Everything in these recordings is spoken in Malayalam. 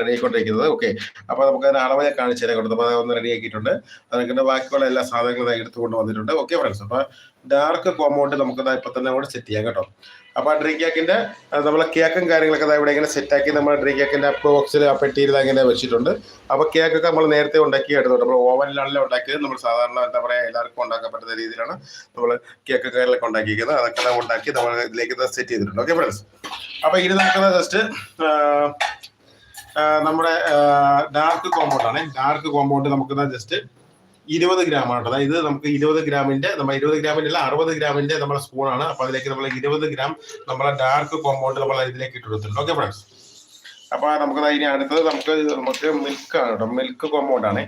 റെഡി ആയിക്കൊണ്ടിരിക്കുന്നത്. ഓക്കെ അപ്പോൾ നമുക്ക് അതിന് അളവ് ഞാൻ കാണിച്ചു കൊടുത്തു അപ്പോൾ അത് ഒന്ന് റെഡി ആക്കിയിട്ടുണ്ട്. അതൊക്കെ ബാക്കിയുള്ള എല്ലാ സാധനങ്ങളും എടുത്തുകൊണ്ട് വന്നിട്ടുണ്ട്. ഓക്കെ ഫ്രണ്ട്സ് അപ്പോൾ ഡാർക്ക് കോമ്പൗണ്ട് നമുക്ക് ഇപ്പൊ തന്നെ കൂടെ സെറ്റ് ചെയ്യാം കേട്ടോ. അപ്പോൾ ആ ഡ്രിങ്ക് ആക്കിന്റെ നമ്മളെ കേക്കും കാര്യങ്ങളൊക്കെ ഇവിടെ ഇങ്ങനെ സെറ്റ് ആക്കി നമ്മൾ ആക്കിന്റെ അപ്പ് ബോക്സിൽ ആ പെട്ടിയിൽ അങ്ങനെ വെച്ചിട്ടുണ്ട്. അപ്പോൾ കേക്കൊക്കെ നമ്മൾ നേരത്തെ ഉണ്ടാക്കി എടുത്തോണ്ട് നമ്മൾ ഓവനിലാണല്ലോ ഉണ്ടാക്കിയത്. നമ്മൾ സാധാരണ എന്താ പറയാ എല്ലാവർക്കും ഉണ്ടാക്കാൻ പറ്റുന്ന രീതിയിലാണ് നമ്മൾ കേക്ക് കാര്യങ്ങളൊക്കെ ഉണ്ടാക്കിയിരിക്കുന്നത്. അതൊക്കെ ഉണ്ടാക്കി നമ്മൾ ഇതിലേക്ക് സെറ്റ് ചെയ്തിട്ടുണ്ട്. ഓക്കെ ഫ്രണ്ട്സ് അപ്പോൾ ഇനി നമുക്ക് ജസ്റ്റ് നമ്മുടെ ഡാർക്ക് കോമ്പൗണ്ട് ആണ്. ഡാർക്ക് കോമ്പൗണ്ട് നമുക്ക് ജസ്റ്റ് ഇരുപത് ഗ്രാം ആണ് അതായത് ഇത് നമുക്ക് ഇരുപത് ഗ്രാമിന്റെ നമ്മൾ ഇരുപത് ഗ്രാമിന്റെ അല്ല അറുപത് ഗ്രാമിന്റെ നമ്മുടെ ആണ്. അപ്പൊ അതിലേക്ക് നമ്മൾ ഇരുപത് ഗ്രാം നമ്മളെ ഡാർക്ക് കോമ്പൗണ്ട് നമ്മൾ ഇതിലേക്ക് ഇട്ട് കൊടുത്തിട്ടുണ്ട്. ഓക്കെ ഫ്രണ്ട്സ് അപ്പൊ നമുക്ക് ഇനി അടുത്തത് നമുക്ക് നമുക്ക് മിൽക്ക് ആണ് കേട്ടോ. മിൽക്ക് കോമ്പൗണ്ട് ആണ്.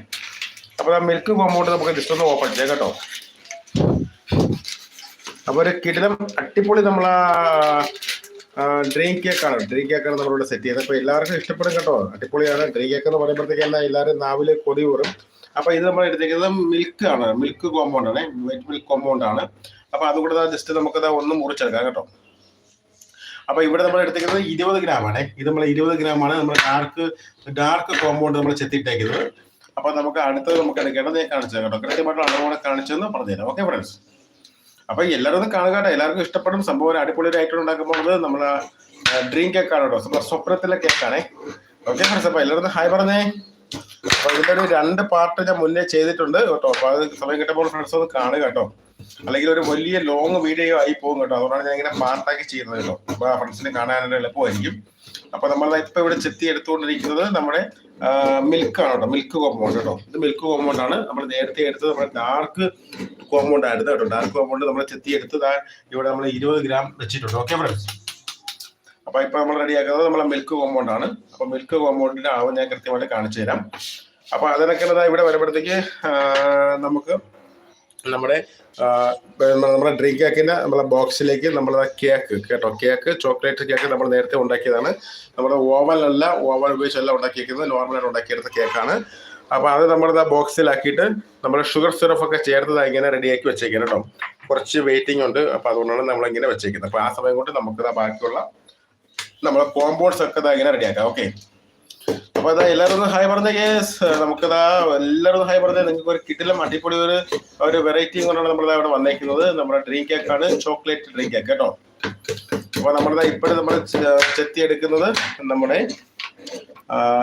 അപ്പൊ ആ മിൽക്ക് കോമ്പൗണ്ട് നമുക്ക് ജസ്റ്റ് ഒന്ന് ഓപ്പൺ ചെയ്യാം കേട്ടോ. അപ്പൊ ഒരു കിടിലം അടിപൊളി നമ്മളാ ഡ്രീം കേക്ക് ആണ്. ഡ്രീം കേക്ക് ആണ് നമ്മളിവിടെ സെറ്റ് ചെയ്തത്. അപ്പൊ എല്ലാവർക്കും ഇഷ്ടപ്പെടും കേട്ടോ. അടിപൊളിയാണ്. ഡ്രീം കേക്ക് എന്ന് പറയുമ്പോഴത്തേക്ക് എല്ലാം എല്ലാവരും നാവിൽ കൊതി കൂറും അപ്പൊ ഇത് നമ്മൾ എടുത്തിരിക്കുന്നത് മിൽക്ക് ആണ്. മിൽക്ക് കോമ്പൗണ്ട് ആണ്. വൈറ്റ് മിൽക്ക് കോമ്പൗണ്ട് ആണ്. അപ്പോൾ അതുകൂടെ ജസ്റ്റ് നമുക്കത് ഒന്ന് മുറിച്ചെടുക്കാം കേട്ടോ. അപ്പോൾ ഇവിടെ നമ്മൾ എടുത്തിരിക്കുന്നത് ഇരുപത് ഗ്രാം ആണ്. ഇത് നമ്മൾ ഇരുപത് ഗ്രാം ആണ്. നമ്മൾ ഡാർക്ക് ഡാർക്ക് കോമ്പൗണ്ട് നമ്മൾ ചെത്തിയിട്ടേക്കുന്നത് അപ്പോൾ നമുക്ക് അടുത്തത് നമുക്ക് എടുക്കേണ്ടത് ഞാൻ കാണിച്ചു കേട്ടോ. കൃത്യമായിട്ട് അളവോടെ കാണിച്ചെന്ന് പറഞ്ഞുതരാം. ഓക്കെ ഫ്രണ്ട്സ് അപ്പൊ എല്ലാവരും ഒന്ന് കാണുക എല്ലാവർക്കും ഇഷ്ടപ്പെടും. സംഭവം ഒരു അടിപൊളി ഐറ്റം ഉണ്ടാക്കുമ്പോൾ നമ്മളെ ഡ്രീം കേക്ക് ആണ് കേട്ടോ. സ്വപ്നത്തിലെ കേക്കാണേ ഓക്കെ ഫ്രണ്ട്സ് അപ്പൊ എല്ലാവരും ഹായ് പറഞ്ഞേ. അപ്പൊ ഇതിന്റെ ഒരു രണ്ട് പാർട്ട് ഞാൻ മുന്നേ ചെയ്തിട്ടുണ്ട് കേട്ടോ. അപ്പൊ അത് സമയം കിട്ടുമ്പോൾ ഫ്രണ്ട്സ് ഒന്ന് കാണുക കേട്ടോ. അല്ലെങ്കിൽ ഒരു വലിയ ലോങ് വീഡിയോ ആയി പോകും കേട്ടോ. അതുകൊണ്ടാണ് ഞാൻ ഇങ്ങനെ പാർട്ടാക്കി ചെയ്യുന്നത് കേട്ടോ. അപ്പൊ ഫ്രണ്ട്സിന് കാണാനുള്ള എളുപ്പമായിരിക്കും. അപ്പൊ നമ്മൾ ഇപ്പൊ ഇവിടെ ചെത്തി എടുത്തുകൊണ്ടിരിക്കുന്നത് നമ്മുടെ മിൽക്ക് ആണ് കേട്ടോ മിൽക്ക് കോമ്പൗണ്ട് കേട്ടോ. ഇത് മിൽക്ക് കോമ്പൗണ്ട് ആണ് നമ്മൾ നേരത്തെ എടുത്തത് നമ്മൾ ഡാർക്ക് കോമ്പൗണ്ട് ആയിരുന്നു കേട്ടോ. ഡാർക്ക് കോമ്പൗണ്ട് നമ്മൾ ചെത്തി എടുത്ത് ഇവിടെ നമ്മൾ ഇരുപത് ഗ്രാം വെച്ചിട്ടുണ്ട്. ഓക്കെ ഫ്രണ്ട്സ് അപ്പൊ ഇപ്പൊ നമ്മൾ റെഡിയാക്കുന്നത് നമ്മളെ മിൽക്ക് കോമ്പൗണ്ട് ആണ് അപ്പൊ മിൽക്ക് കോമ്പൗണ്ടിന്റെ അളവ് ഞാൻ കൃത്യമായിട്ട് കാണിച്ചു തരാം. അപ്പൊ അതിനൊക്കെ ഇവിടെ വരുമ്പോഴത്തേക്ക് നമുക്ക് നമ്മുടെ നമ്മുടെ ഡ്രിങ്ക് കേക്കിന്റെ നമ്മളെ ബോക്സിലേക്ക് നമ്മളെ കേക്ക് കേട്ടോ? കേക്ക് ചോക്ലേറ്റ് കേക്ക് നമ്മൾ നേരത്തെ ഉണ്ടാക്കിയതാണ്. നമ്മുടെ ഓവനല്ല ഓവൻ ഉപയോഗിച്ചല്ല ഉണ്ടാക്കിയിരിക്കുന്നത്. നോർമലായിട്ട് ഉണ്ടാക്കിയെടുത്ത കേക്കാണ് അപ്പൊ അത് നമ്മുടെ ബോക്സിലാക്കിയിട്ട് നമ്മൾ ഷുഗർ സിറപ്പ് ഒക്കെ ചേർത്തത് ഇങ്ങനെ റെഡിയാക്കി വെച്ചേക്കുന്നത് കേട്ടോ. കുറച്ച് വെയിറ്റിംഗ് ഉണ്ട്. അപ്പൊ അതുകൊണ്ടാണ് നമ്മൾ ഇങ്ങനെ വെച്ചേക്കുന്നത്. അപ്പൊ ആ സമയം കൊണ്ട് നമുക്ക് ബാക്കിയുള്ള നമ്മളെ കോമ്പൗണ്ട്സ് ഒക്കെ ഇങ്ങനെ റെഡിയാക്കാം ഓക്കെ അപ്പൊ ഇതാ എല്ലാവരും ഒന്ന് ഹായ് പറഞ്ഞ കേസ് നമുക്കിതാ എല്ലാവരും ഒന്ന് ഹായ് പറഞ്ഞ. നിങ്ങൾക്ക് ഒരു കിട്ടിലും അടിപൊളി ഒരു ഒരു വെറൈറ്റി കൊണ്ടാണ് നമ്മൾ ഇവിടെ വന്നേക്കുന്നത്. നമ്മുടെ ഡ്രീം കേക്ക് ആണ് ചോക്ലേറ്റ് ഡ്രീം കേക്ക് കേട്ടോ? അപ്പൊ നമ്മളിതാ ഇപ്പോഴും നമ്മൾ ചെത്തി എടുക്കുന്നത് നമ്മുടെ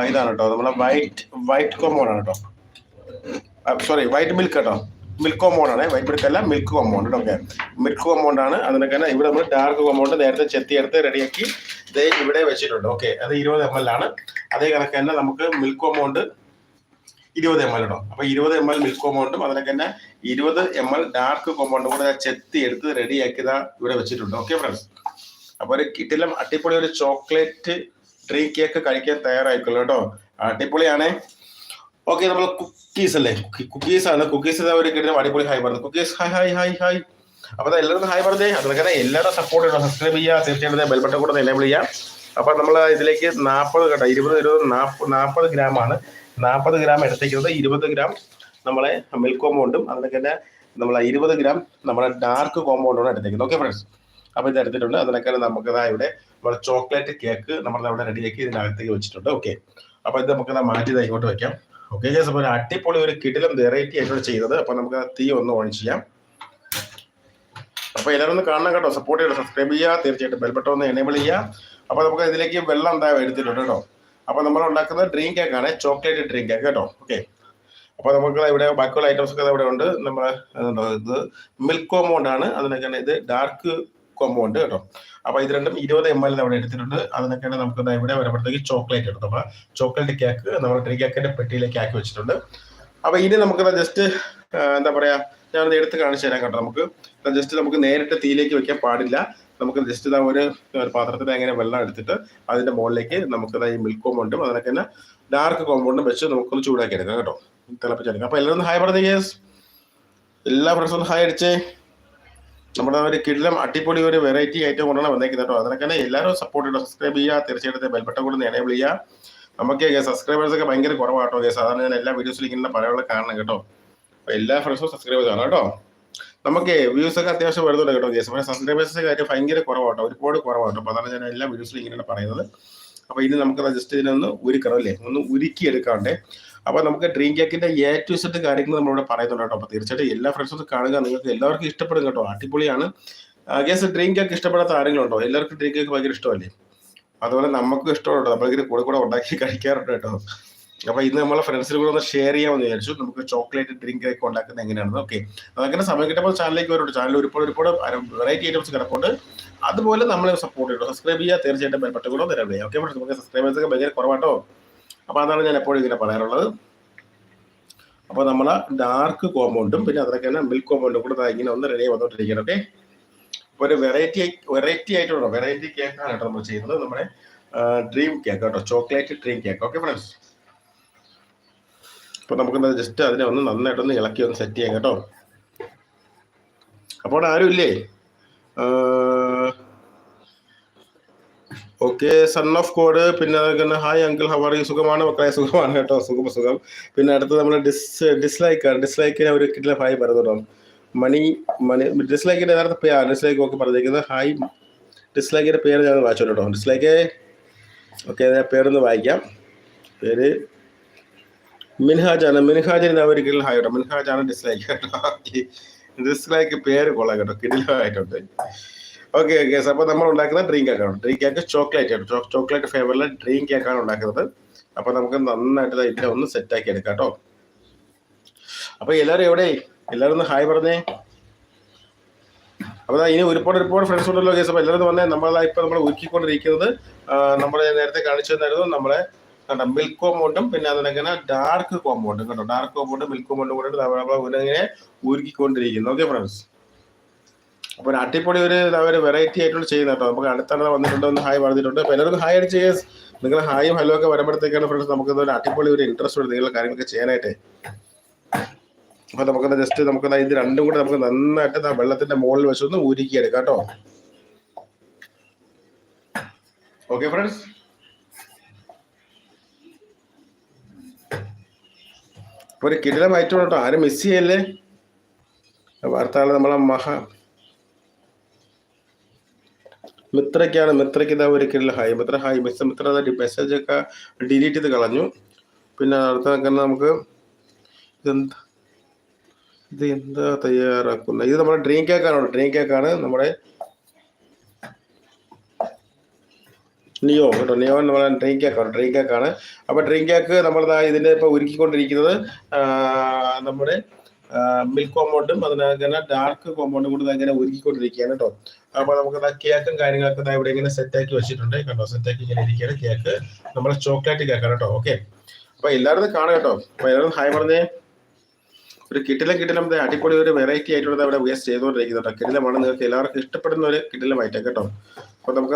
ഇതാണ് കേട്ടോ. നമ്മുടെ വൈറ്റ് വൈറ്റ് കോമോൺ ആണ് കേട്ടോ. സോറി വൈറ്റ് മിൽക്ക് കേട്ടോ. മിൽക്ക് കോമ്പൗണ്ട് ആണ്. വൈറ്റ് മിൽക്ക് അല്ല milk compound okay milk compound ആണ്. അതിനൊക്കെ തന്നെ ഇവിടെ നമ്മൾ ഡാർക്ക് കോമ്പൗണ്ട് നേരത്തെ ചെത്തി എടുത്ത് റെഡിയാക്കി ദേ ഇവിടെ വെച്ചിട്ടുണ്ട്. ഓക്കെ അത് ഇരുപത് എം എൽ ആണ്. അതേ കണക്ക് തന്നെ നമുക്ക് മിൽക്ക് കോമ്പൗണ്ട് ഇരുപത് എം എൽ ഉണ്ടോ അപ്പൊ ഇരുപത് എം എൽ മിൽക്ക് കോമ്പൗണ്ടും അതിനൊക്കെ തന്നെ ഇരുപത് എം എൽ ഡാർക്ക് കോമ്പൗണ്ടും കൂടെ ചെത്തി എടുത്ത് റെഡിയാക്കിയതാ ഇവിടെ വെച്ചിട്ടുണ്ട്. ഓക്കെ ഫ്രണ്ട്സ് അപ്പൊ ഒരു കിട്ടിലും അടിപൊളി ഒരു ചോക്ലേറ്റ് ഡ്രീം കേക്ക് കഴിക്കാൻ തയ്യാറായിക്കോളൂ കേട്ടോ. അടിപൊളിയാണേ. ഓക്കെ നമ്മൾ കുക്കീസ് അല്ലേ? കുക്കീസ് ആണ്. കുക്കീസ് ഒരു കിട്ടുന്ന അടിപൊളി ഹായ് പറഞ്ഞു cookies hi hi hi hi അപ്പൊ എല്ലാവരും ഹായ് പറഞ്ഞേ. അതൊക്കെ എല്ലാവരും സപ്പോർട്ട് ചെയ്യണം. സബ്സ്ക്രൈബ് ചെയ്യുക തീർച്ചയായിട്ടും ബെൽ ബട്ടൺ കൂടെ എനേബിൾ ചെയ്യാം. അപ്പൊ നമ്മൾ ഇതിലേക്ക് നാൽപ്പത് കേട്ടോ ഇരുപത് ഇരുപത് നാൽപ്പത് ഗ്രാം ആണ്. നാൽപ്പത് ഗ്രാം എടുത്തേക്കുന്നത് ഇരുപത് ഗ്രാം നമ്മളെ മിൽക്ക് കോമ്പൗണ്ടും അതിനൊക്കെ തന്നെ നമ്മൾ ഇരുപത് ഗ്രാം നമ്മളെ ഡാർക്ക് കോമ്പൗണ്ടാണ് എടുത്തേക്കുന്നത് ഓക്കെ ഫ്രണ്ട്സ് അപ്പൊ ഇത് എടുത്തിട്ടുണ്ട്. അതിനൊക്കെ നമുക്ക് ഇവിടെ നമ്മുടെ ചോക്ലേറ്റ് കേക്ക് നമ്മൾ അവിടെ റെഡിയാക്കി ഇതിനകത്തേക്ക് വെച്ചിട്ടുണ്ട്. ഓക്കെ അപ്പൊ ഇത് നമുക്ക് മാറ്റി ഇങ്ങോട്ട് വെക്കാം. ഓക്കെ ജേസ് അപ്പൊ ഒരു അടിപൊളി ഒരു കിടിലും വെറൈറ്റി ആയിട്ടാണ് ചെയ്തത്. അപ്പൊ നമുക്ക് തീ ഒന്ന് ഓൺ ചെയ്യാം. അപ്പൊ എല്ലാവരും ഒന്ന് കാണണം കേട്ടോ. സപ്പോർട്ട് ചെയ്യണം. സബ്സ്ക്രൈബ് ചെയ്യുക. തീർച്ചയായിട്ടും ബെൽബട്ടൺ ഒന്ന് എനേബിൾ ചെയ്യുക. അപ്പൊ നമുക്ക് ഇതിലേക്ക് വെള്ളം എന്താ എടുത്തിട്ടുണ്ട് കേട്ടോ. അപ്പൊ നമ്മൾ ഉണ്ടാക്കുന്ന ഡ്രീം ആണ് ചോക്ലേറ്റ് ഡ്രീം കേക്ക് കേട്ടോ. ഓക്കെ അപ്പൊ നമുക്ക് ഇവിടെ ബാക്കിയുള്ള ഐറ്റംസ് ഒക്കെ ഇവിടെ ഉണ്ട്. എന്താ ഇത് മിൽക്ക് കോമ്പൗണ്ട് ആണ്. അതിനൊക്കെയാണ് ഇത് ഡാർക്ക് കോമ്പൗണ്ട് കേട്ടോ. അപ്പൊ ഇത് രണ്ടും ഇരുപത് എം എൽ അവിടെ എടുത്തിട്ടുണ്ട്. അതിനൊക്കെയാണ് നമുക്ക് ഇവിടെ വരുമ്പോഴത്തേക്ക് ചോക്ലേറ്റ് എടുത്തു അപ്പൊ ചോക്ലേറ്റ് കേക്ക് നമ്മൾ ട്രീ കേക്കിന്റെ പെട്ടിയിലേക്ക് ആക്കി വെച്ചിട്ടുണ്ട്. അപ്പൊ ഇനി നമുക്ക് ജസ്റ്റ് എന്താ പറയാ ഞാൻ എടുത്ത് കാണിച്ചു തരാം കേട്ടോ നമുക്ക്. ജസ്റ്റ് നമുക്ക് നേരിട്ട് തീയിലേക്ക് വെക്കാൻ പാടില്ല. നമുക്ക് ജസ്റ്റ് ഇതാ ഒരു പാത്രത്തിൽ അങ്ങനെ വെള്ളം എടുത്തിട്ട് അതിന്റെ മുകളിലേക്ക് നമുക്ക് ഈ മിൽക്ക് കോമ്പൗണ്ടും അതിനൊക്കെ തന്നെ ഡാർക്ക് കോമ്പൗണ്ടും വെച്ച് നമുക്കൊന്ന് ചൂടാക്കി എടുക്കാം കേട്ടോ. തിളപ്പിച്ചെടുക്കാം. അപ്പൊ എല്ലാവരും ഹായ് പറഞ്ഞു എല്ലാ ഫ്രണ്ട്സും ഹായ് അടിച്ചേ. നമ്മുടെ ഒരു കിടിലം അടിപൊളി ഒരു വെറൈറ്റി ഐറ്റം കൊണ്ടാണ് വന്നേക്കുന്നത് കേട്ടോ. അതിനൊക്കെ തന്നെ എല്ലാവരും സപ്പോർട്ട് ചെയ്യുക സബ്സ്ക്രൈബ് ചെയ്യുക. തീർച്ചയായിട്ടും ബെൽബട്ടൺ കൂടെ ഒന്ന് എനേബിൾ ചെയ്യുക. നമുക്ക് സബ്സ്ക്രൈബേഴ്സ് ഒക്കെ ഭയങ്കര കുറവാട്ടോ. സാധാരണ ഞാൻ എല്ലാ വീഡിയോസിലും ഇങ്ങനെ പറയാനുള്ള കാരണം കേട്ടോ. അപ്പൊ എല്ലാ ഫ്രണ്ട്സും സബ്സ്ക്രൈബ് ചെയ്യണം കേട്ടോ. നമുക്ക് വ്യൂസ് ഒക്കെ അത്യാവശ്യം വരുന്നുണ്ട് കേട്ടോ. കേസ് പക്ഷേ സബ്സ്ക്രൈബേഴ്സ് കാര്യം ഭയങ്കര കുറവാട്ടോ. ഒരുപാട് കുറവാട്ടോ. അപ്പൊ അതാണ് ഞാൻ എല്ലാ വീഡിയോസിലും ഇങ്ങനെ പറയുന്നത്. അപ്പോൾ ഇനി നമുക്ക് ജസ്റ്റ് ഇതിനൊന്ന് ഉരുക്കണം അല്ലേ? ഒന്ന് ഉരുക്കി എടുക്കാണ്ടേ അപ്പൊ നമുക്ക് ഡ്രീം കേക്കിന്റെ എ ടു സെറ്റ് കാര്യങ്ങൾ നമ്മളിവിടെ പറയുന്നുണ്ട് കേട്ടോ. അപ്പൊ തീർച്ചയായിട്ടും എല്ലാ ഫ്രണ്ട്സും കാണുക. നിങ്ങൾക്ക് എല്ലാവർക്കും ഇഷ്ടപ്പെടും കേട്ടോ. അടിപൊളിയാണ്. ഗേസ് ഡ്രീം കേക്ക് ഇഷ്ടപ്പെടാത്ത ആരെങ്കിലും ഉണ്ടോ എല്ലാവർക്കും ഡ്രീം കേക്ക് ഭയങ്കര ഇഷ്ടമല്ലേ? അതുപോലെ നമുക്കും ഇഷ്ടമുണ്ടോ നമ്മളിങ്ങനെ കൂടെ കൂടെ ഉണ്ടാക്കി കഴിക്കാറുണ്ട് കേട്ടോ. അപ്പൊ ഇന്ന് നമ്മളെ ഫ്രണ്ട്സിന് കൂടെ ഒന്ന് ഷെയർ ചെയ്യാമെന്ന് വിചാരിച്ചു. നമുക്ക് ചോക്ലേറ്റ് ഡ്രിങ്ക് കേക്ക് ഉണ്ടാക്കുന്നത് എങ്ങനെയാണെന്ന് ഓക്കെ അങ്ങനെ സമയം കിട്ടുമ്പോൾ ചാനലിലേക്ക് വരുന്നുണ്ട് ചാനൽ ഒരുപാട് ഒരുപാട് വെറൈറ്റി ഐറ്റംസ് കിടപ്പുണ്ട്. അതുപോലെ നമ്മളെ സപ്പോർട്ട് ചെയ്യണം. സബ്സ്ക്രൈബ് ചെയ്യുക. തീർച്ചയായിട്ടും ബെൽബട്ടൺ കൂടെ തരാം ഓക്കെ നമുക്ക് സബ്സ്ക്രൈബേഴ്സ് ഒക്കെ ഭയങ്കര കുറവാട്ടോ. അപ്പൊ അതാണ് ഞാൻ എപ്പോഴും ഇങ്ങനെ പറയാറുള്ളത്. അപ്പോൾ നമ്മൾ ഡാർക്ക് കോമ്പൗണ്ടും പിന്നെ അതിനൊക്കെ തന്നെ മിൽക്ക് കോമ്പൗണ്ടും കൂടെ ഇങ്ങനെ ഒന്ന് റെഡി വന്നോണ്ടിരിക്കണം ഓക്കെ? അപ്പോൾ ഒരു വെറൈറ്റി വെറൈറ്റി ആയിട്ടുള്ള വെറൈറ്റി കേക്കാണ് കേട്ടോ നമ്മൾ ചെയ്യുന്നത്. നമ്മുടെ ഡ്രീം കേക്ക് കേട്ടോ chocolate dream cake okay friends അപ്പോൾ നമുക്ക് ജസ്റ്റ് അതിനെ ഒന്ന് നന്നായിട്ടൊന്ന് ഇളക്കി ഒന്ന് സെറ്റ് ചെയ്യാം കേട്ടോ. അപ്പോൾ ആരും ഇല്ലേ? ഓക്കെ സൺ ഓഫ് കോഡ് പിന്നെ അതുപോലെ ഹായ് അങ്കിൾ ഹവാറി സുഖമാണ് മക്കളെ? സുഖമാണ് കേട്ടോ. സുഖം സുഖം. പിന്നെ അടുത്ത് നമ്മൾ ഡിസ് ഡിസ്ലൈക്ക് ഡിസ്ലൈക്കിന് ഒരു കിട്ടില്ല ഹായ് പറഞ്ഞോ മണി മണി ഡിസ്ലൈക്കിന്റെ യഥാർത്ഥ പേര്. ഡിസ്ലൈക്ക് ഒക്കെ പറഞ്ഞിരിക്കുന്നത് ഹായ് ഡിസ്ലൈക്കിന്റെ പേര് ഞാൻ വായിച്ചോളൂ കേട്ടോ. ഡിസ്ലൈക്ക് ഓക്കെ ഞാൻ പേരൊന്ന് വായിക്കാം. പേര് മിൻഹാജാണ്. മിൻഹാജിന് കിട്ടില്ല ഹായ് കേട്ടോ. മിൻഹാജാണ് ഡിസ്ലൈക്ക് കേട്ടോ. ഡിസ്ലൈക്ക് പേര് കൊള്ളാം കേട്ടോ. കിടിലായിട്ടുണ്ട് ഓക്കെ ഓക്കെ അപ്പൊ നമ്മൾ ഉണ്ടാക്കുന്ന ഡ്രീം കേക്കാണ് ഡ്രിങ്ക് കേക്ക് ചോക്ലേറ്റ് ആണ്. ചോക്ലേറ്റ് ഫ്ലേവറിലെ ഡ്രീം കേക്കാണ് ഉണ്ടാക്കുന്നത്. അപ്പൊ നമുക്ക് നന്നായിട്ട് ഇതിനെ ഒന്ന് സെറ്റ് ആക്കി എടുക്കാം കേട്ടോ അപ്പൊ എല്ലാവരും എവിടെ? എല്ലാവരും ഒന്ന് ഹായ് പറഞ്ഞേ. അപ്പൊ ഇനി ഒരുപാട് ഒരുപാട് ഫ്രണ്ട്സ് ഉണ്ടല്ലോ കേസ് അപ്പൊ എല്ലാവരും വന്നേ. നമ്മൾ ഇപ്പൊ നമ്മൾ ഒരുക്കിക്കൊണ്ടിരിക്കുന്നത് നമ്മൾ നേരത്തെ കാണിച്ചു തന്നായിരുന്നു നമ്മളെ കണ്ടോ മിൽക്ക് കോമ്പൗണ്ടും പിന്നെ അതിനങ്ങനെ ഡാർക്ക് കോമ്പൗണ്ടും കേട്ടോ ഡാർക്ക് കോമ്പൗണ്ടും മിൽക്ക് കോമ്പൗണ്ടും കൂടെ നമ്മൾ ഇങ്ങനെ ഉരുക്കിക്കൊണ്ടിരിക്കുന്നു. ഓക്കെ ഫ്രണ്ട്സ് അപ്പൊ ഒരു അടിപൊളി ഒരു ഒരു വെറൈറ്റി ആയിട്ടുള്ള ചെയ്യുന്ന കേട്ടോ നമുക്ക് അടുത്താണ് വന്നിട്ടുണ്ടോ ഒന്ന് ഹായ് പറഞ്ഞിട്ടുണ്ട്. അപ്പോൾ എല്ലാവരും ഹായ് അടിച്ച് നിങ്ങൾ ഹായും ഹലോ ഒക്കെ വരുമ്പോഴത്തേക്കാണ് ഫ്രണ്ട്സ് നമുക്ക് ഒരു അടിപൊളി ഒരു ഇൻട്രസ്റ്റ് ഉണ്ട് നിങ്ങളുടെ കാര്യങ്ങളൊക്കെ ചെയ്യാനായിട്ട്. അപ്പൊ നമുക്ക് ജസ്റ്റ് നമുക്ക് ഇത് രണ്ടും കൂടെ നമുക്ക് നന്നായിട്ട് വെള്ളത്തിന്റെ മുകളിൽ വെച്ചൊന്ന് ഉരുക്കി എടുക്കാം കേട്ടോ. ഓക്കെ ഫ്രണ്ട്സ് ഒരു കിടിലം കേട്ടോ. ആരും മിസ് ചെയ്യല്ലേ? വാർത്തകൾ നമ്മളെ മഹാ മിത്രയ്ക്കാണ് മിത്രയ്ക്ക് ഇതാ ഒരിക്കലും hi. Mitra hi. Miss Mitra message ഒക്കെ ഡിലീറ്റ് ചെയ്ത് കളഞ്ഞു. പിന്നെ അടുത്ത നമുക്ക് ഇതെന്താ? ഇത് എന്താ തയ്യാറാക്കുന്നത്? ഇത് നമ്മുടെ ഡ്രീം കേക്കാണ് ഡ്രീം കേക്കാണ് നമ്മുടെ നിയോ കേട്ടോ. നിയോ നമ്മളെ ഡ്രീം കേക്കാണ് ഡ്രീം കേക്കാണ് അപ്പൊ ഡ്രീം കേക്ക് നമ്മളിതാ ഇതിന്റെ ഇപ്പൊ ഒരുക്കിക്കൊണ്ടിരിക്കുന്നത് നമ്മുടെ മിൽക്ക് കോമ്പൗണ്ടും അതിനകത്ത് ഡാർക്ക് കോമ്പൗണ്ടും കൂടി ഇങ്ങനെ ഒരുക്കിക്കൊണ്ടിരിക്കുകയാണ് കേട്ടോ അപ്പൊ നമുക്ക് കേക്കും കാര്യങ്ങളൊക്കെ ഇവിടെ ഇങ്ങനെ സെറ്റ് ആക്കി വെച്ചിട്ടുണ്ട്. കണ്ടോ? സെറ്റ് ആക്കി ഇങ്ങനെ ഇരിക്കുകയാണ് കേക്ക് നമ്മളെ ചോക്ലേറ്റ് കേക്കാണ് കേട്ടോ ഓക്കെ അപ്പൊ എല്ലാവരും കാണാം കേട്ടോ അപ്പൊ എല്ലാവരും ഹായ് പറഞ്ഞേ. ഒരു കിട്ടിലും കിട്ടിലും അടിപൊളി ഒരു വെറൈറ്റി ആയിട്ടുള്ളത് അവിടെ വേസ്റ്റ് ചെയ്തുകൊണ്ടിരിക്കുന്നത് കേട്ടോ കിടിലമാണ് നിങ്ങൾക്ക് എല്ലാവർക്കും ഇഷ്ടപ്പെടുന്ന ഒരു കിടിലമായിട്ട് കേട്ടോ അപ്പൊ നമുക്ക്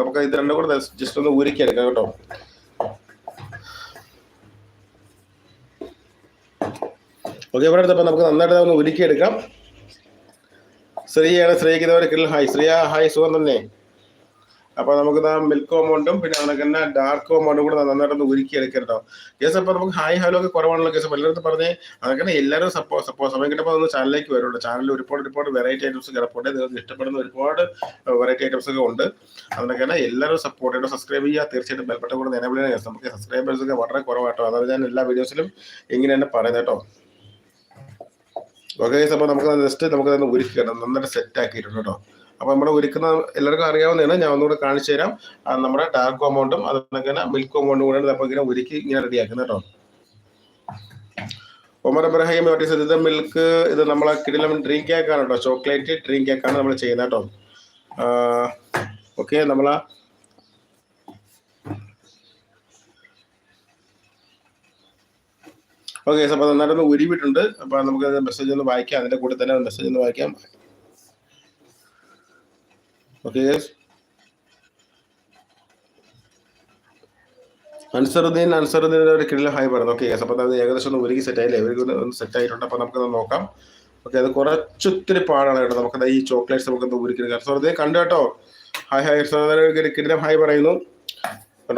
നമുക്ക് ഇത് രണ്ടും കൂടെ ജസ്റ്റ് ഒന്ന് ഊരിക്കി എടുക്കാം കേട്ടോ ഓക്കെ ഇവിടെ അടുത്തപ്പോൾ നമുക്ക് നന്നായിട്ട് ഒന്ന് ഉരുക്കി എടുക്കാം സ്ത്രീയാണ് സ്ത്രീക്കുന്നവരെ ഹായ് ശ്രീയ ഹായ് സുഖം തന്നെ? അപ്പൊ നമുക്ക് ആ മിൽക്ക് കോമ്പൗണ്ടും പിന്നെ അതിനൊക്കെ തന്നെ ഡാർക്ക് കോമ്പൗണ്ടും കൂടെ നന്നായിട്ടൊന്ന് ഒന്ന് എടുക്കാം കേട്ടോ. കേസ് അപ്പൊ നമുക്ക് ഹായ് ഹലോ ഒക്കെ കുറവാണല്ലോ. കേസ് എല്ലാവരും പറഞ്ഞ്. അതൊക്കെ എല്ലാവരും സപ്പോ സപ്പോ സമയം കിട്ടുമ്പോൾ ഒന്ന് ചാനലിലേക്ക് വരുള്ളൂ. ചാനലിൽ ഒരുപാട് ഒരുപാട് വെറൈറ്റി ഐറ്റംസ് കിടപ്പുണ്ട്. നിങ്ങൾക്ക് ഇഷ്ടപ്പെടുന്ന ഒരുപാട് വെറൈറ്റി ഐറ്റംസ് ഒക്കെ ഉണ്ട്. അതിനൊക്കെ തന്നെ എല്ലാവരും സപ്പോർട്ട് ചെയ്യണം. സബ്സ്ക്രൈബ് ചെയ്യുക. തീർച്ചയായിട്ടും ബെൽപ്പെട്ട കൂടെ നിലവിലെ നമുക്ക് സബ്സ്ക്രൈബേഴ്സ് ഒക്കെ വളരെ കുറവാട്ടോ. അതാണ് ഞാൻ എല്ലാ വീഡിയോസിലും ഇങ്ങനെ തന്നെ പറയുന്നത് കേട്ടോ. ഓക്കെ അപ്പോൾ നമുക്ക് ജസ്റ്റ് നമുക്ക് തന്നെ ഉരുക്കണം നന്നായിട്ട് സെറ്റ് ആക്കിയിട്ടുണ്ട് കേട്ടോ അപ്പോൾ നമ്മുടെ ഉരുക്കുന്ന എല്ലാവർക്കും അറിയാവുന്നതാണ്. ഞാൻ ഒന്നുകൂടെ കാണിച്ചു തരാം. നമ്മുടെ ഡാർക്ക് അമൗണ്ടും അതുപോലെ മിൽക്ക് അമൗണ്ടും കൂടെ നമ്മൾ ഇങ്ങനെ ഉരുക്കി ഇങ്ങനെ റെഡിയാക്കുന്നത് കേട്ടോ ഒമർ ഇബ്രാഹിം നോട്ടീസ് ഇത് മിൽക്ക് ഇത് നമ്മളെ കിടിലം ഡ്രിങ്ക് കേക്ക് ആണ് കേട്ടോ ചോക്ലേറ്റ് ഡ്രിങ്ക് കേക്കാണ് നമ്മൾ ചെയ്യുന്നത് കേട്ടോ ഓക്കെ നമ്മളാ ഓക്കെ അപ്പോൾ നന്നായിട്ടൊന്ന് ഉരുവിട്ടുണ്ട് അപ്പോൾ നമുക്ക് മെസ്സേജ് ഒന്ന് വായിക്കാം. അതിന്റെ കൂടെ തന്നെ മെസ്സേജ് ഒന്ന് വായിക്കാം. ഓക്കെ അൻസറുദ്ദീൻ അൻസറുദ്ദീൻ ഒരു കിടില ഹായ് പറഞ്ഞു ഓക്കെ അപ്പോൾ അത് ഏകദേശം ഒന്ന് ഒരുക്കി സെറ്റ് ആയില്ലേ? ഒരു ഒന്ന് സെറ്റ് ആയിട്ടുണ്ട്. അപ്പോൾ നമുക്കത് നോക്കാം. ഓക്കെ അത് കുറച്ചൊത്തിരി പാടാണ് കേട്ടോ. നമുക്കത് ഈ ചോക്ലേറ്റ്സ് നമുക്കൊന്ന് ഉരുക്കി അൻസറുദ്ദീൻ കണ്ടു കേട്ടോ? ഹായ് ഹായ് അൻസറുദ്ദീൻ കിടിലം ഹായ് പറയുന്നു.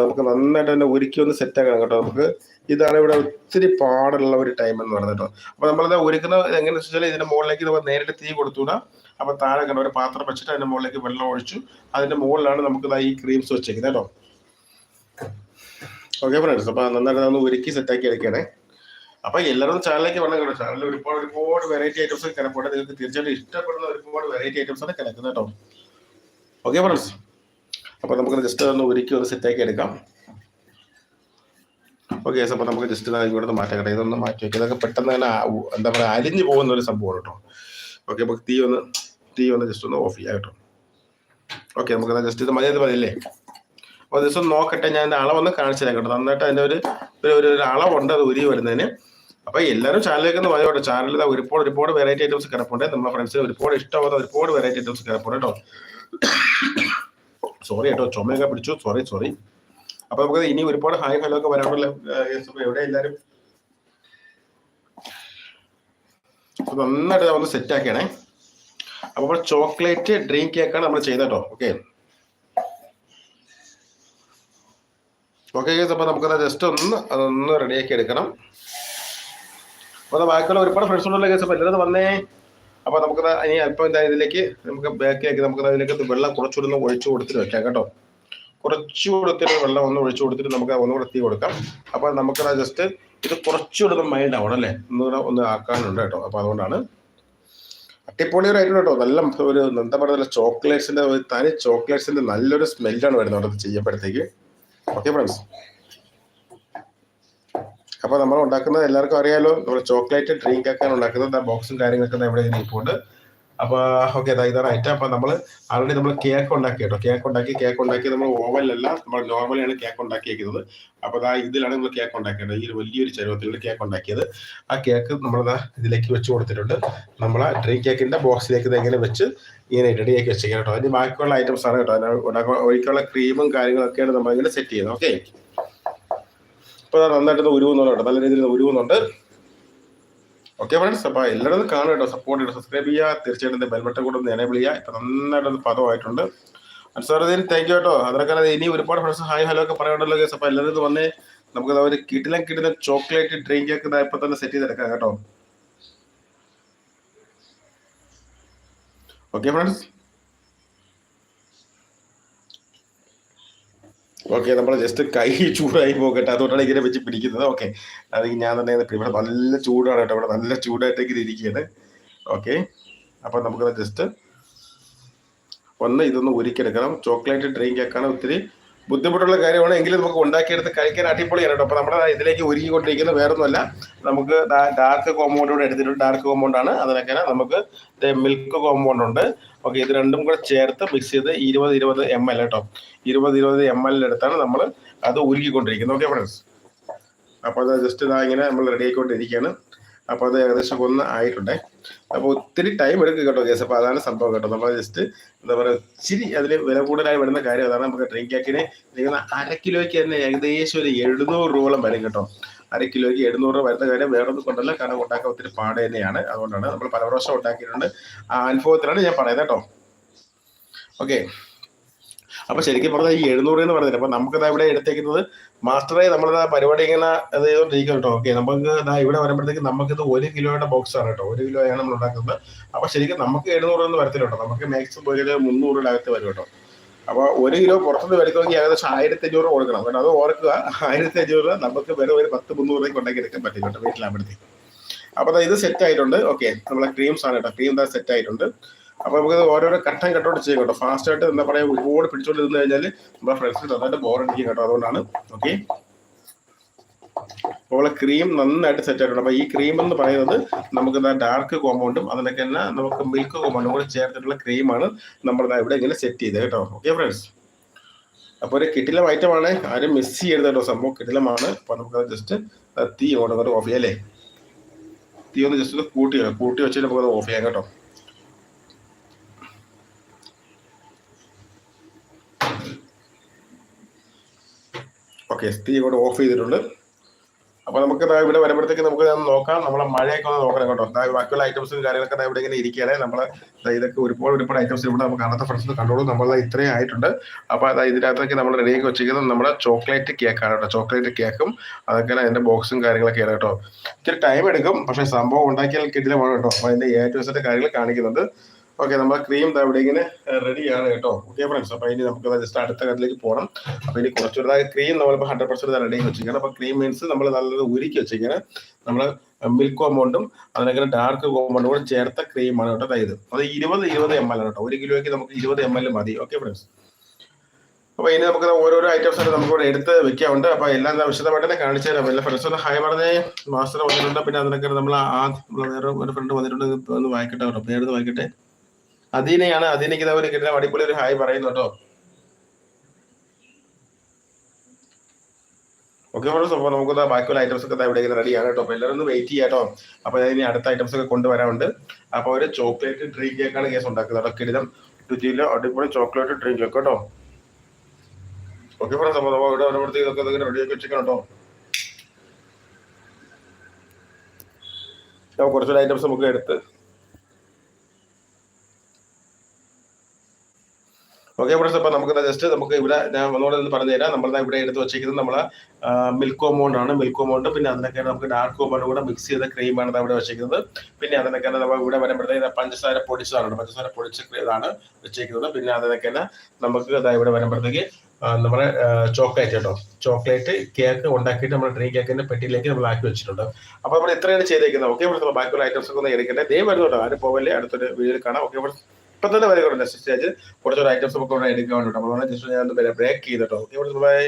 നമുക്ക് നന്നായിട്ട് തന്നെ ഒരുക്കി ഒന്ന് സെറ്റ് ആക്കണം കേട്ടോ. നമുക്ക് ഇതാണ് ഇവിടെ ഒത്തിരി പാടുള്ള ഒരു ടൈം എന്ന് പറയുന്നത് കേട്ടോ. അപ്പൊ നമ്മളത് ഒരുക്കുന്ന എങ്ങനെ വെച്ചാൽ ഇതിന്റെ മുകളിലേക്ക് നമ്മൾ നേരിട്ട് തീ കൊടുത്തൂടാ അപ്പൊ താഴെ കണ്ട ഒരു പാത്രം വെച്ചിട്ട് അതിന്റെ മുകളിലേക്ക് വെള്ളം ഒഴിച്ചു. അതിന്റെ മുകളിലാണ് നമുക്ക് ഈ ക്രീംസ് വെച്ചേക്കുന്നത് കേട്ടോ. ഓക്കെ ഫ്രണ്ട്സ് അപ്പൊ നന്നായിട്ട് ഒന്ന് ഒരുക്കി സെറ്റാക്കി എടുക്കണേ അപ്പൊ എല്ലാവരും ചാനലിലേക്ക് വരണം കേട്ടോ. ചാനലിൽ ഒരുപാട് ഒരുപാട് വെറൈറ്റി ഐറ്റംസ് കിടപ്പുണ്ട്. നിങ്ങൾക്ക് തീർച്ചയായിട്ടും ഇഷ്ടപ്പെടുന്ന ഒരുപാട് വെറൈറ്റി ഐറ്റംസ് ആണ് കിടക്കുന്നത് കേട്ടോ. ഓക്കെ ഫ്രണ്ട്സ് അപ്പൊ നമുക്ക് ജസ്റ്റ് ഒന്ന് ഒരുക്കി ഒന്ന് സെറ്റാക്കി എടുക്കാം. ഓക്കെ അപ്പോൾ നമുക്ക് ജസ്റ്റ് ഇവിടെ മാറ്റാം കേട്ടോ. ഇതൊന്ന് മാറ്റി വയ്ക്കുക ഇതൊക്കെ പെട്ടെന്ന് തന്നെ എന്താ പറയുക അലിഞ്ഞു പോകുന്ന ഒരു സംഭവം കേട്ടോ. ഓക്കെ അപ്പോൾ തീ ഒന്ന് തീ ഒന്ന് ജസ്റ്റ് ഒന്ന് ഓഫ് ചെയ്യാം കേട്ടോ. ഓക്കെ നമുക്ക് ജസ്റ്റ് ഇത് മതി അത് മതിയല്ലേ? അപ്പോൾ ജസ്റ്റ് ഒന്ന് നോക്കട്ടെ ഞാൻ എന്റെ അളവൊന്ന് കാണിച്ചു തരാം കേട്ടോ. നന്നായിട്ട് അതിന്റെ ഒരു ഒരു- ഒരു അളവുണ്ട് അത് ഉരി വരുന്നതിന്. അപ്പോൾ എല്ലാവരും ചാനലിലേക്ക് ഒന്ന് കേട്ടോ. ചാനലിൽ ഒരുപാട് ഒരുപാട് വെറൈറ്റി ഐറ്റംസ് കിടപ്പുണ്ട്. നമ്മുടെ ഫ്രണ്ട്സിന് ഒരുപാട് ഇഷ്ടമാകുന്ന ഒരുപാട് വെറൈറ്റി ഐറ്റംസ് കിടപ്പുണ്ട് കേട്ടോ. സോറി കേട്ടോ ചുമയൊക്കെ പിടിച്ചു. സോറി സോറി അപ്പൊ നമുക്ക് ഇനി ഒരുപാട് ഹായ് ഹലോ ഒക്കെ വരാനുള്ള എവിടെ എല്ലാരും? നന്നായിട്ട് ഒന്ന് സെറ്റ് ആക്കിയാണേ. അപ്പൊ ചോക്ലേറ്റ് ഡ്രിങ്ക് കേക്കാണ് നമ്മൾ ചെയ്തത് കേട്ടോ. ഓക്കെ ഓക്കെ അപ്പൊ നമുക്കത് ജസ്റ്റ് ഒന്ന് അതൊന്ന് റെഡിയാക്കി എടുക്കണം. അപ്പൊ അത് ബാക്കിയുള്ള ഒരുപാട് ഫ്രണ്ട്സ് ഉള്ള കേസ് എല്ലാവരും വന്നേ. അപ്പൊ നമുക്ക് ഇനി അല്പം എന്താ ഇതിലേക്ക് നമുക്ക് ബാക്കിയാക്കി നമുക്ക് അതിലേക്ക് വെള്ളം കുറച്ചുകൂടി ഒന്ന് ഒഴിച്ചു കൊടുത്തിട്ട് വെക്കാം കേട്ടോ. കുറച്ചു ഒത്തിരി വെള്ളം ഒന്ന് ഒഴിച്ചു കൊടുത്തിട്ട് നമുക്ക് ഒന്നുകൂടെ തീ കൊടുക്കാം. അപ്പൊ നമുക്കത് ജസ്റ്റ് ഇത് കുറച്ചുകൂടെ ഒന്ന് മൈൽഡ് ആവണം അല്ലേ? ഒന്നുകൂടെ ഒന്ന് ആക്കാനുണ്ട് കേട്ടോ. അപ്പോൾ അതുകൊണ്ടാണ് അട്ടിപ്പൊളി ഒരു കേട്ടോ. നല്ല ഒരു എന്താ പറയുക ചോക്ലേറ്റ്സിന്റെ ഒരു തനി ചോക്ലേറ്റ്സിന്റെ നല്ലൊരു സ്മെല്ലാണ് വരുന്നത് അവിടെ ചെയ്യുമ്പോഴത്തേക്ക്. ഓക്കെ ഫ്രണ്ട്സ് അപ്പോൾ നമ്മൾ ഉണ്ടാക്കുന്നത് എല്ലാവർക്കും അറിയാലോ. നമ്മൾ ചോക്ലേറ്റ് ഡ്രിങ്ക് ആക്കാൻ ഉണ്ടാക്കുന്നത്. ബോക്സും കാര്യങ്ങളൊക്കെ ഇവിടെ ഇരിപ്പുണ്ട്. അപ്പൊ ഓക്കെ ഐറ്റം അപ്പൊ നമ്മൾ ആൾറെഡി നമ്മൾ കേക്ക് ഉണ്ടാക്കി കേട്ടോ. കേക്ക് ഉണ്ടാക്കി കേക്ക് ഉണ്ടാക്കി നമ്മൾ ഓവനിലല്ല നമ്മൾ നോർമലിയാണ് കേക്ക് ഉണ്ടാക്കിയിരിക്കുന്നത് അപ്പൊ അതാ ഇതിലാണ് നമ്മൾ കേക്ക് ഉണ്ടാക്കിയത്. ഈ വലിയൊരു ചരുവത്തിലാണ് കേക്ക് ഉണ്ടാക്കിയത്. ആ കേക്ക് നമ്മൾ ദാ ഇതിലേക്ക് വെച്ച് കൊടുത്തിട്ടുണ്ട്. നമ്മൾ ആ ഡ്രീം കേക്കിന്റെ ബോക്സിലേക്ക് ഇതെങ്ങനെ വെച്ച് ഇങ്ങനെ റെഡിയാക്കി വെച്ചേക്കാം കേട്ടോ. അതിന് ബാക്കിയുള്ള ഐറ്റംസ് ആണ് കേട്ടോ. അതിന് ഒഴിക്കാനുള്ള ക്രീമും കാര്യങ്ങളൊക്കെയാണ് നമ്മൾ ഇങ്ങനെ സെറ്റ് ചെയ്യുന്നത്. ഓക്കെ അപ്പൊ ദാ നന്നായിട്ട് ഉരുവുന്നുണ്ട് നല്ല രീതിയിൽ ഉരുവുന്നുണ്ട്. ഓക്കെ ഫ്രണ്ട്സ് അപ്പൊ എല്ലാവരും കാണുക കേട്ടോ. സപ്പോർട്ട് ചെയ്യുക സബ്സ്ക്രൈബ് ചെയ്യുക. തീർച്ചയായിട്ടും ബെൽബട്ടൻ കൂടെ ഒന്ന് എനേബിൾ ചെയ്യുക. ഇപ്പൊ നന്നായിട്ടൊന്ന് പദമായിട്ടുണ്ട്. അൻസാറുദ്ദീൻ താങ്ക് യു കേട്ടോ. അതിനൊക്കെ ഇനി ഒരുപാട് ഫ്രണ്ട്സ് ഹായ് ഹലോ ഒക്കെ പറയണ്ടല്ലോ കേസ് അപ്പൊ എല്ലാവരും വന്ന് നമുക്ക് ഒരു കിട്ടിലും കിട്ടുന്ന ചോക്ലേറ്റ് ഡ്രിങ്ക് ഒക്കെ ഇപ്പൊ തന്നെ സെറ്റ് ചെയ്തെടുക്കാം കേട്ടോ. ഓക്കെ ഫ്രണ്ട്സ് ഓക്കെ നമ്മൾ ജസ്റ്റ് കൈ ചൂടായി പോകട്ടെ. അതുകൊണ്ടാണ് ഇങ്ങനെ വെച്ച് പിടിക്കുന്നത്. ഓക്കെ അത് ഞാൻ തന്നെ ഇവിടെ നല്ല ചൂടാണ് കേട്ടോ. ഇവിടെ നല്ല ചൂടായിട്ടേക്ക് ഇങ്ങനെ ഇരിക്കുകയാണ്. ഓക്കെ അപ്പം നമുക്ക് ജസ്റ്റ് ഒന്ന് ഇതൊന്ന് ഉരുക്കിയെടുക്കണം ചോക്ലേറ്റ് ഡ്രിങ്ക് ആക്കാൻ ഒത്തിരി ബുദ്ധിമുട്ടുള്ള കാര്യമാണ്. എങ്കിലും നമുക്ക് ഉണ്ടാക്കിയെടുത്ത് കഴിക്കാൻ അടിപൊളിയാണ് കേട്ടോ. അപ്പൊ നമ്മുടെ ഇതിലേക്ക് ഒരുങ്ങിക്കൊണ്ടിരിക്കുന്ന വേറൊന്നുമല്ല. നമുക്ക് ഡാർക്ക് കോമ്പൗണ്ട് കൂടെ എടുത്തിട്ടുണ്ട്. ഡാർക്ക് കോമ്പൗണ്ട് ആണ്. അതിനൊക്കെ നമുക്ക് മിൽക്ക് കോമ്പൗണ്ട് ഉണ്ട്. ഓക്കെ ഇത് രണ്ടും കൂടെ ചേർത്ത് മിക്സ് ചെയ്ത് ഇരുപത് ഇരുപത് എം എൽ കേട്ടോ. ഇരുപത് ഇരുപത് എം എൽ എടുത്താണ് നമ്മൾ അത് ഉരുക്കിക്കൊണ്ടിരിക്കുന്നത് ഓക്കെ ഫ്രണ്ട്സ് അപ്പോൾ അത് ജസ്റ്റ് ഇതാ ഇങ്ങനെ നമ്മൾ റെഡി ആയിക്കൊണ്ടിരിക്കുകയാണ്. അപ്പോൾ അത് ഏകദേശം ഒന്ന് ആയിട്ടുണ്ടേ. അപ്പോൾ ഒത്തിരി ടൈം എടുക്കും കേട്ടോ കേസ് അപ്പോൾ അതാണ് സംഭവം കേട്ടോ. നമ്മൾ ജസ്റ്റ് എന്താ പറയുക ഇച്ചിരി അതിൽ വില കൂടുതലായി വരുന്ന കാര്യം അതാണ് നമുക്ക് ട്രെയിൻ ക്യാക്കിന് നിങ്ങൾ അര കിലോയ്ക്ക് തന്നെ ഏകദേശം ഒരു എഴുന്നൂറ് രൂപയോളം വരും കേട്ടോ. അര കിലോയ്ക്ക് എഴുന്നൂറ് രൂപ വരുന്ന കാര്യം വേറെ ഒന്നും കൊണ്ടല്ല. കാരണം ഉണ്ടാക്കാൻ ഒത്തിരി പാട് തന്നെയാണ്. അതുകൊണ്ടാണ് നമ്മൾ പല പ്രാവശ്യം ഉണ്ടാക്കിയിട്ടുണ്ട്. ആ അനുഭവത്തിലാണ് ഞാൻ പറയുന്നത് കേട്ടോ. ഓക്കെ അപ്പൊ ശരിക്കും പറഞ്ഞാൽ ഈ എഴുന്നൂറ് എന്ന് പറയുന്നത് അപ്പൊ നമുക്ക് ഇവിടെ എടുത്തേക്കുന്നത് മാസ്റ്ററെ നമ്മൾ പരിപാടി ഇങ്ങനെ അത് ചെയ്തോണ്ടിരിക്കും കേട്ടോ. ഓക്കെ നമുക്ക് ഇതാ ഇവിടെ വരുമ്പോഴത്തേക്ക് നമുക്കിത് ഒരു കിലോയുടെ ബോക്സ് ആണ് കേട്ടോ. ഒരു കിലോയാണ് നമ്മൾ ഉണ്ടാക്കുന്നത്. അപ്പൊ ശരിക്കും നമുക്ക് എഴുന്നൂറ് എന്ന് വരത്തില്ല കേട്ടോ. നമുക്ക് മാക്സിമം ഒരു മുന്നൂറിനകത്ത് വരും കേട്ടോ. അപ്പൊ ഒരു കിലോ പുറത്തുനിന്ന് മേടിക്കണമെങ്കിൽ ഏകദേശം ആയിരത്തി അഞ്ഞൂറ് കൊടുക്കണം. കേട്ടോ അത് ഓർക്കുക ആയിരത്തി അഞ്ഞൂറ് നമുക്ക് വെറും ഒരു പത്ത് മുന്നൂറ് രൂപയ്ക്ക് ഉണ്ടാക്കി എടുക്കാൻ പറ്റും കേട്ടോ വീട്ടിലാകുമ്പോഴത്തേക്ക്. അപ്പൊ ഇത് സെറ്റ് ആയിട്ടുണ്ട്. ഓക്കെ നമ്മളെ ക്രീംസ് ആണ് കേട്ടോ. ക്രീം സെറ്റ് ആയിട്ടുണ്ട്. അപ്പൊ നമുക്ക് ഓരോരോ ഘട്ടം കട്ടോട്ട് ചെയ്യും കേട്ടോ. ഫാസ്റ്റ് ആയിട്ട് എന്താ പറയാ ഒരുപാട് പിടിച്ചോണ്ട് ഇരുന്ന് കഴിഞ്ഞാൽ നമ്മുടെ ഫ്രണ്ട്സ് നന്നായിട്ട് ബോറടിക്കും കേട്ടോ. അതുകൊണ്ടാണ് ഓക്കെ അപ്പോൾ ക്രീം നന്നായിട്ട് സെറ്റ് ആയിട്ടുണ്ട്. അപ്പൊ ഈ ക്രീം എന്ന് പറയുന്നത് നമുക്ക് ഡാർക്ക് കോമ്പൗണ്ടും അതിനൊക്കെ തന്നെ നമുക്ക് മിൽക്ക് കോമ്പൗണ്ടും കൂടെ ചേർത്തിട്ടുള്ള ക്രീമാണ് നമ്മൾ ഇവിടെ ഇങ്ങനെ സെറ്റ് ചെയ്തത് കേട്ടോ. ഓക്കെ ഫ്രണ്ട്സ് അപ്പോൾ ഒരു കിട്ടിലം ഐറ്റമാണ് ആരും മിസ് ചെയ്യരുത് കേട്ടോ. സംഭവം കിട്ടിലമാണ് അപ്പൊ നമുക്ക് ജസ്റ്റ് തീ അങ്ങോട്ട് ഓഫ് ചെയ്യാം അല്ലേ? തീ ഒന്ന് ജസ്റ്റ് കൂട്ടി കൂട്ടി വെച്ചിട്ട് നമുക്ക് ഓഫ് ചെയ്യാം കേട്ടോ. ഓക്കെ എസ് ടി ഇവിടെ ഓഫ് ചെയ്തിട്ടുണ്ട്. അപ്പൊ നമുക്ക് ഇവിടെ വരുമ്പോഴത്തേക്ക് നമുക്ക് നോക്കാം. നമ്മളെ മഴയൊക്കെ ഒന്ന് നോക്കണം കേട്ടോ. ബാക്കിയുള്ള ഐറ്റംസും കാര്യങ്ങളൊക്കെ ഇവിടെ ഇങ്ങനെ ഇരിക്കുകയാണ്. നമ്മൾ ഇതൊക്കെ ഒരുപാട് ഒരുപാട് ഐറ്റംസ് ഇവിടെ നമുക്ക് അന്നത്തെ ഫ്രണ്ട്സ് കണ്ടോളൂ. നമ്മൾ ഇത്രയും ആയിട്ടുണ്ട്. അപ്പൊ അത് ഇതിനകത്തൊക്കെ നമ്മൾ റെഡിയാക്കി വെച്ചിരിക്കുന്നത് നമ്മുടെ ചോക്ലേറ്റ് കേക്കാണ് കേട്ടോ. ചോക്ലേറ്റ് കേക്കും അതൊക്കെ അതിന്റെ ബോക്സും കാര്യങ്ങളൊക്കെയാണ് കേട്ടോ. ഇത്തിരി ടൈം എടുക്കും. പക്ഷെ സംഭവം ഉണ്ടാക്കിയാൽ കിട്ടില്ല വേണം കേട്ടോ. അപ്പൊ അതിന്റെ ഏറ്റവും കാര്യങ്ങൾ കാണിക്കുന്നുണ്ട്. ഓക്കെ നമ്മുടെ ക്രീം ഇവിടെ ഇങ്ങനെ റെഡിയാണ് കേട്ടോ. ഓക്കെ ഫ്രണ്ട്സ് അപ്പൊ ഇനി നമുക്ക് ജസ്റ്റ് അടുത്ത കാര്യത്തിലേക്ക് പോകണം അപ്പൊ ഇനി കുറച്ചുകൂടെ ക്രീം നമ്മളിപ്പോൾ ഹൺഡ്രഡ് പെർസെന്റ് റെഡി വെച്ചിരിക്കണം അപ്പൊ ക്രീം മീൻസ് നമ്മൾ നല്ലത് ഉരുക്കി വെച്ചിരിക്കണം നമ്മൾ മിൽക്ക് കോമ്പൗണ്ടും അതിനകത്ത് ഡാർക്ക് കോമ്പൗണ്ടും കൂടെ ചേർത്ത ക്രീമാണ് കേട്ടോ ഇത്. അത് ഇരുപത് ഇരുപത് എം എൽ ആണ് കേട്ടോ. ഒരു കിലോയ്ക്ക് നമുക്ക് ഇരുപത് എം എൽ മതി. ഓക്കെ ഫ്രണ്ട്സ് അപ്പൊ ഇനി നമുക്ക് ഓരോരോ ഐറ്റംസ് ആയിട്ട് നമുക്ക് ഇവിടെ എടുത്ത് വെക്കാറുണ്ട് അപ്പൊ എല്ലാം വിശദമായിട്ട് തന്നെ കാണിച്ചു തരാം. എല്ലാ ഫ്രണ്ട്സ് ഒന്ന് ഹായ് പറഞ്ഞേ മാസ്റ്റർ വന്നിട്ടുണ്ട്. പിന്നെ അതിനൊക്കെ നമ്മൾ ആ വേറെ ഒരു ഫ്രണ്ട് വന്നിട്ടുണ്ട്. ഒന്ന് വായിക്കട്ടെ കേട്ടോ. പേര് വായിക്കട്ടെ. അദീനയാണ്. അദീനയ്ക്ക് ഒരു കിട്ടുന്ന അടിപൊളി ഒരു ഹായ് പറയുന്നു കേട്ടോ. ഓക്കെ ഫ്രണ്ട്സ് അപ്പോൾ നമുക്ക് ബാക്കിയുള്ള ഐറ്റംസ് ഒക്കെ ഇവിടെ റെഡിയാണ് കേട്ടോ. അപ്പോൾ എല്ലാവരും വെയിറ്റ് ചെയ്യാം കേട്ടോ. അപ്പോൾ ഇനി അടുത്ത ഐറ്റംസ് ഒക്കെ കൊണ്ടുവരാറുണ്ട് അപ്പോൾ ഒരു ചോക്ലേറ്റ് ഡ്രിങ്ക് കേക്കാണ് കേസ് ഉണ്ടാക്കുന്നത്. അതൊക്കെ കിടിലം രുചിയിലോ അടിപൊളി ചോക്ലേറ്റ് ഡ്രിങ്ക് കേക്ക് കേട്ടോ. ഓക്കെ ഫ്രണ്ട്സ് അപ്പോൾ നമ്മൾ ഇവിടെ വരുമ്പോഴത്തേക്ക് ഇതൊക്കെ ഇങ്ങനെ റെഡിയാക്കി വെച്ചേക്കണം കേട്ടോ. കുറച്ചൊരു ഐറ്റംസ് നമുക്ക് എടുത്ത് ഓക്കെ ഫ്രണ്ട്സ് അപ്പോൾ നമുക്ക് ജസ്റ്റ് നമുക്ക് ഇവിടെ ഞാൻ ഒന്നുകൂടെ ഒന്ന് പറഞ്ഞു തരാം നമ്മൾ ഇവിടെ എടുത്ത് വെച്ചിരിക്കുന്നത് നമ്മളെ മിൽക്ക് കോമ്പൗണ്ട് ആണ്. മിൽക്ക് കോമ്പൗണ്ട് പിന്നെ അതിനൊക്കെ നമുക്ക് ഡാർക്ക് കോമ്പൗണ്ട് കൂടെ മിക്സ് ചെയ്ത ക്രീമാണ് ഇവിടെ വെച്ചിരിക്കുന്നത് പിന്നെ അതിനൊക്കെ നമ്മൾ ഇവിടെ വരുമ്പോഴത്തേക്ക് പഞ്ചസാര പൊടിച്ചതാണ് പഞ്ചസാര പൊടിച്ച ഇതാണ് വെച്ചിരിക്കുന്നത് പിന്നെ അതിനൊക്കെ നമുക്ക് ഇവിടെ വരുമ്പോഴത്തേക്ക് നമ്മുടെ ചോക്ലേറ്റ് കേട്ടോ. ചോക്ലേറ്റ് കേക്ക് ഉണ്ടാക്കിയിട്ട് നമ്മുടെ ഡ്രീ കേക്കിന്റെ പെട്ടിയിലേക്ക് നമ്മൾ ആക്കി വെച്ചിട്ടുണ്ട്. അപ്പോൾ നമ്മൾ ഇത്രയാണ് ചെയ്തേക്കുന്നത്. ഓക്കെ ബാക്കിയുള്ള ഐറ്റംസ് ഒക്കെ ഒന്ന് എടുക്കട്ടെ. ദേ വരുന്നു ആരും പോവല്ലേ? അടുത്തൊരു വീഡിയോയിൽ കാണാം. ഓക്കെ ഇപ്പൊ തന്നെ വരെ സ്റ്റേജ് കുറച്ചൊരു ഐറ്റംസ് ഒക്കെ ഇവിടെ എടുക്കാൻ വേണ്ടി അപ്പോൾ ജസ്റ്റ് ഞാൻ ബ്രേക്ക് ചെയ്തിട്ടോ. ബൈ.